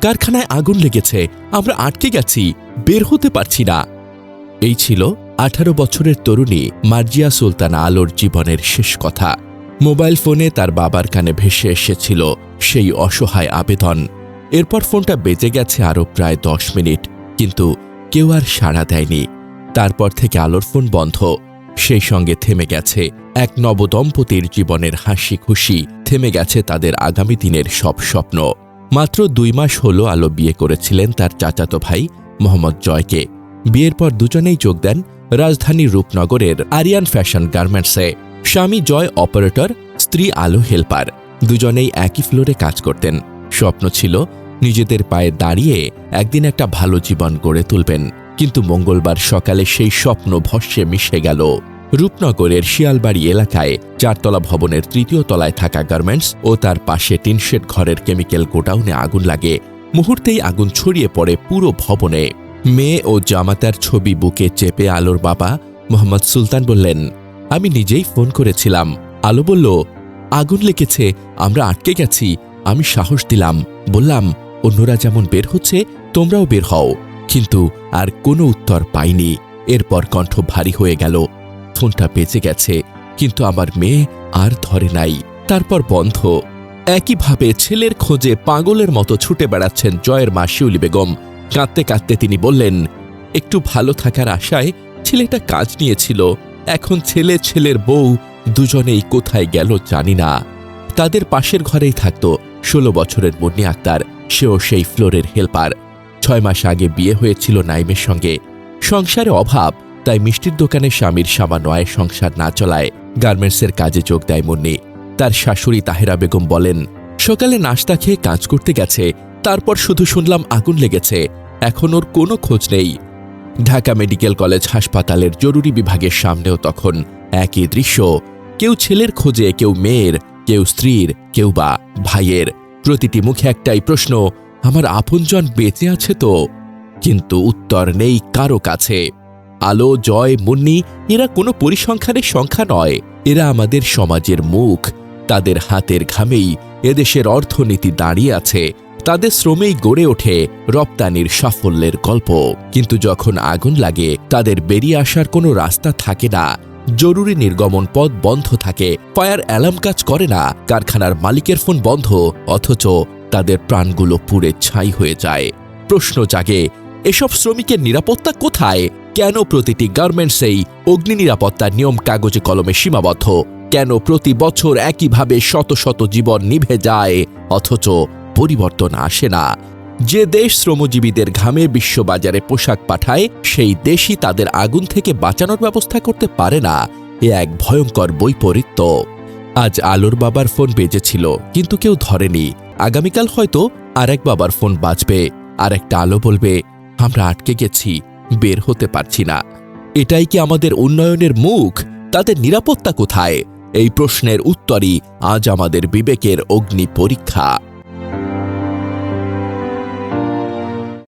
কারখানায় আগুন লেগেছে, আমরা আটকে গেছি, বের হতে পারছি না। এই ছিল আঠারো বছরের তরুণী মার্জিয়া সুলতানা আলোর জীবনের শেষ কথা। মোবাইল ফোনে তার বাবার কানে ভেসে এসেছিল সেই অসহায় আবেদন। এরপর ফোনটা বেজে গেছে আরও প্রায় দশ মিনিট, কিন্তু কেউ আর সাড়া দেয়নি। তারপর থেকে আলোর ফোন বন্ধ। সেই সঙ্গে থেমে গেছে এক নবদম্পতির জীবনের হাসি খুশি থেমে গেছে তাদের আগামী দিনের সব স্বপ্ন। মাত্র দুই মাস হলো আলো বিয়ে করেছিলেন তার চাচাতো ভাই মোহাম্মদ জয়কে। বিয়ের পর দুজনেই যোগ দেন রাজধানী রূপনগরের আরিয়ান ফ্যাশন গার্মেন্টসে। স্বামী জয় অপারেটর, স্ত্রী আলো হেল্পার। দুজনেই একই ফ্লোরে কাজ করতেন। স্বপ্ন ছিল নিজেদের পায়ে দাঁড়িয়ে একদিন একটা ভালো জীবন গড়ে তুলবেন। কিন্তু মঙ্গলবার সকালে সেই স্বপ্ন ভস্যে মিশে গেল। রূপনগরের শিয়ালবাড়ি এলাকায় চারতলা ভবনের তৃতীয় তলায় থাকা গার্মেন্টস ও তার পাশে টিনশেড ঘরের কেমিক্যাল গোডাউনে আগুন লাগে। মুহূর্তেই আগুন ছড়িয়ে পড়ে পুরো ভবনে। মেয়ে ও জামাতার ছবি বুকে চেপে আলোর বাবা মোহাম্মদ সুলতান বললেন, আমি নিজেই ফোন করেছিলাম। আলো বলল, আগুন লেগেছে, আমরা আটকে গেছি। আমি সাহস দিলাম। বললাম, অন্যরা যেমন বের হচ্ছে, তোমরাও বের হও। কিন্তু আর কোনো উত্তর পাইনি। এরপর কণ্ঠ ভারী হয়ে গেল। ফোনটা বেঁচে গেছে, কিন্তু আমার মেয়ে আর ধরে নাই। তারপর বন্ধ। একইভাবে ছেলের খোঁজে পাগলের মতো ছুটে বেড়াচ্ছেন জয়ের মা শিউলি বেগম। কাঁদতে কাঁদতে তিনি বললেন, একটু ভালো থাকার আশায় ছেলেটা কাজ নিয়েছিল। এখন ছেলে ছেলের বউ দুজনেই কোথায় গেল জানি না। তাদের পাশের ঘরেই থাকত ষোলো বছরের মুন্নি আক্তার। সেও সেই ফ্লোরের হেল্পার। ছয় মাস আগে বিয়ে হয়েছিল নাইমের সঙ্গে। সংসারে অভাব তাই মিষ্টির দোকানে স্বামীর সামান্য সংসার না চলায় গার্মেন্টসের কাজে যোগ দেয় মুন্নি। তার শাশুড়ি তাহেরা বেগম বলেন, সকালে নাস্তা খেয়ে কাজ করতে গেছে, তারপর শুধু শুনলাম আগুন লেগেছে, এখন ওর কোনো খোঁজ নেই। ঢাকা মেডিকেল কলেজ হাসপাতালের জরুরি বিভাগের সামনেও তখন একই দৃশ্য। কেউ ছেলের খোঁজে, কেউ মেয়ের, কেউ স্ত্রীর, কেউ বা ভাইয়ের। প্রতিটি মুখে একটাই প্রশ্ন, আমার আপনজন বেঁচে আছে তো? কিন্তু উত্তর নেই কারও কাছে। আলো, জয়, মুন্নি, এরা কোনো পরিসংখ্যানের সংখ্যা নয়। এরা আমাদের সমাজের মুখ। তাদের হাতের ঘামেই এদেশের অর্থনীতি দাঁড়িয়ে আছে। তাদের শ্রমেই গড়ে ওঠে রপ্তানির সাফল্যের গল্প। কিন্তু যখন আগুন লাগে, তাদের বেরিয়ে আসার কোনো রাস্তা থাকে না। জরুরি নির্গমন পথ বন্ধ থাকে। ফায়ার অ্যালার্ম কাজ করে না। কারখানার মালিকের ফোন বন্ধ। অথচ তাদের প্রাণগুলো পুড়ে ছাই হয়ে যায়। প্রশ্ন জাগে, এসব শ্রমিকের নিরাপত্তা কোথায়? কেন প্রতিটি গার্মেন্টসেই অগ্নি নিরাপত্তার নিয়ম কাগজে কলমে সীমাবদ্ধ? কেন প্রতি বছর একইভাবে শত শত জীবন নিভে যায়, অথচ পরিবর্তন আসে না? যে দেশ শ্রমজীবীদের ঘামে বিশ্ববাজারে পোশাক পাঠায়, সেই দেশই তাদের আগুন থেকে বাঁচানোর ব্যবস্থা করতে পারে না। এ এক ভয়ঙ্কর বৈপরীত্য। আজ আলোর বাবার ফোন বেজেছিল, কিন্তু কেউ ধরেনি। আগামীকাল হয়তো আরেক বাবার ফোন বাজবে। আর একটা আলো বলবে, আমরা আটকে গেছি। বের হতে পারছি না। এটাই কি আমাদের উন্নয়নের মুখ? তাদের নিরাপত্তা কোথায়? এই প্রশ্নের উত্তরই আজ আমাদের বিবেকের অগ্নি পরীক্ষা।